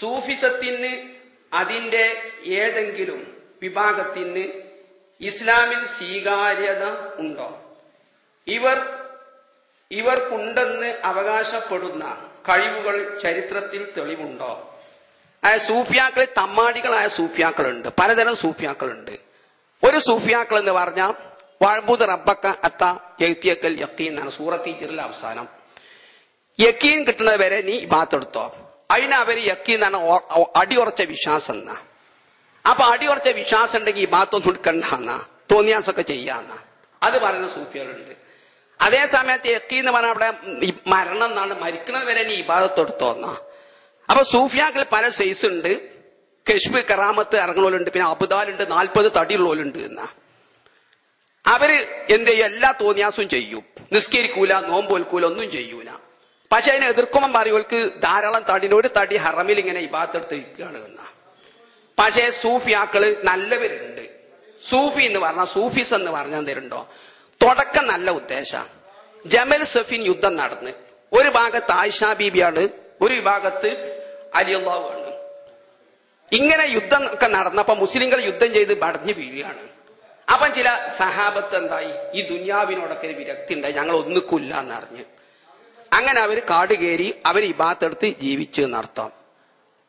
സൂഫിസത്തിന് അതിന്റെ ഏതെങ്കിലും വിഭാഗത്തിന് ഇസ്ലാമിൽ സ്വീകാര്യത ഉണ്ടോ? ഇവർ ഇവർക്കുണ്ടെന്ന് അവകാശപ്പെടുന്ന കഴിവുകൾ ചരിത്രത്തിൽ തെളിവുണ്ടോ? ആ സൂഫിയാക്കളിൽ തമ്മാടികളായ സൂഫിയാക്കളുണ്ട്. പലതരം സൂഫിയാക്കളുണ്ട്. ഒരു സൂഫിയാക്കൾ എന്ന് പറഞ്ഞാൽ വഴബുദ് റബ്ബക്ക അത്ത യക്തിയക്കൽ യക്കീൻ എന്നാണ് സൂറത്ത് ടീച്ചറിലെ അവസാനം. യക്കീൻ കിട്ടുന്നത് വരെ നീ ഇബാത്തെടുത്തോ അതിന് ഓ- ഓ- അടിയുറച്ച വിശ്വാസം എന്നാ. അപ്പൊ അടിയുറച്ച വിശ്വാസം ഉണ്ടെങ്കിൽ ഈ ഇബാത്തൊന്നും എടുക്കണ്ടെന്ന തോന്നിയാസൊക്കെ ചെയ്യാന്ന അത് പറയുന്ന സൂഫികളുണ്ട്. അതേ സമയത്ത് യക്കി എന്ന് പറഞ്ഞാൽ അവിടെ മരണം എന്നാണ് മരിക്കുന്നത് വരെ നീ ഇബാദത്തെടുത്തോന്ന അപ്പൊ സൂഫിയാക്കൾ പല സൈസ് ഉണ്ട്. കശ്മീർ കറാമത്ത് ഇറങ്ങുന്നവരുണ്ട് പിന്നെ അബുദാലുണ്ട് നാൽപ്പത് തടിയുള്ളവരുണ്ട് എന്നാ. അവർ എന്ത് ചെയ്യും? എല്ലാ തോന്നിയാസും ചെയ്യും. നിസ്കരിക്കൂല നോമ്പോൽക്കൂല ഒന്നും ചെയ്യൂല. പക്ഷെ അതിനെ എതിർക്കുമ്പോൾ പറയുവർക്ക് ധാരാളം തടിന് ഒരു തടി ഹറമിൽ ഇങ്ങനെ ഇബാത്തെടുത്ത് ഇരിക്കുകയാണ് എന്ന. പക്ഷേ സൂഫിയാക്കൾ നല്ലവരുണ്ട് സൂഫി എന്ന് പറഞ്ഞ സൂഫിസ് എന്ന് പറഞ്ഞാൽ തരുണ്ടോ തുടക്കം നല്ല ഉദ്ദേശ. ജമൽ സഫിൻ യുദ്ധം നടന്ന്. ഒരു ഭാഗത്ത് ആയിഷ ബീബിയാണ് ഒരു വിഭാഗത്ത് അലിയല്ലാഹു ആണ്. ഇങ്ങനെ യുദ്ധം ഒക്കെ നടന്നപ്പോ മുസ്ലിങ്ങൾ യുദ്ധം ചെയ്ത് പടഞ്ഞു വീഴുകയാണ്. അപ്പം ചില സഹാബത്ത് എന്തായി? ഈ ദുന്യാവിനോടൊക്കെ ഒരു വിരക്തി ഉണ്ടായി. ഞങ്ങൾ ഒന്നിക്കില്ല എന്നറിഞ്ഞ് അങ്ങനെ അവർ കാട് കയറി അവർ ഇബാത്തെടുത്ത് ജീവിച്ചു എന്നർത്ഥം.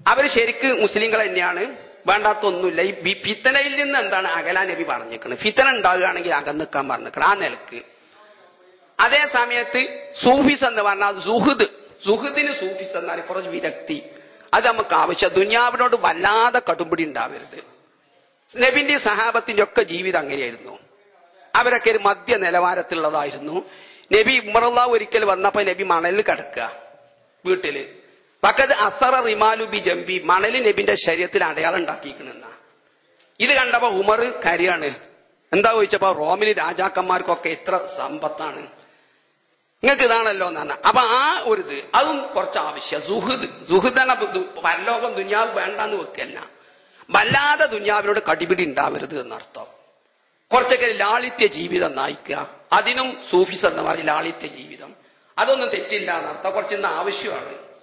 അവർ ശരിക്ക് മുസ്ലിങ്ങൾ തന്നെയാണ്. വേണ്ടാത്തൊന്നുമില്ല. ഈ ഫിത്തനയിൽ നിന്ന് എന്താണ് അകലാ നബി പറഞ്ഞേക്കണത്? ഫിത്തന ഉണ്ടാകുകയാണെങ്കിൽ അകന്നിക്കാൻ പറഞ്ഞേക്കണം ആ നിലയ്ക്ക്. അതേ സമയത്ത് സൂഫിസ് എന്ന് പറഞ്ഞാൽ സുഹൃദ്. സുഹൃദിന് സൂഫിസ് എന്നാൽ കുറച്ച് വിരക്തി. അത് നമുക്ക് ആവശ്യം. ദുനിയാവിനോട് വല്ലാതെ കടുംപിടി ഉണ്ടാവരുത്. നബിന്റെ സഹാബത്തിന്റെ ഒക്കെ ജീവിതം അങ്ങനെയായിരുന്നു. അവരൊക്കെ ഒരു മധ്യ നിലവാരത്തിലുള്ളതായിരുന്നു. നബി ഉമറുള്ള ഒരിക്കൽ വന്നപ്പോ നബി മണലിൽ കിടക്കുക വീട്ടിൽ. പക്കത് അസറ റിമാലു ബി ജംബി മണൽ നബിന്റെ ശരീരത്തിൽ അടയാളം ഉണ്ടാക്കിയിരിക്കണെന്ന. ഇത് കണ്ടപ്പോ ഉമർ കരിയാണ്. എന്താ ചോദിച്ചപ്പോ റോമിലെ രാജാക്കന്മാർക്കൊക്കെ എത്ര സമ്പത്താണ്. നിങ്ങൾക്ക് ഇതാണല്ലോ എന്നാണ് അപ്പൊ ആ ഒരു ഇത് അതും കുറച്ച് ആവശ്യം. സുഹൃദ് സുഹൃദന പരലോകം ദുന്യാവ് വേണ്ടാന്ന് വെക്കല്ല. വല്ലാതെ ദുന്യാവിനോട് കടിപിടി ഉണ്ടാവരുത് എന്നർത്ഥം. കുറച്ചൊക്കെ ലാളിത്യ ജീവിതം നയിക്കുക. അതിനും സൂഫിസ് എന്ന് പറയും ലാളിത്യ ജീവിതം. അതൊന്നും തെറ്റില്ല എന്നർത്ഥം. കുറച്ചിന്ന് ആവശ്യമാണ്.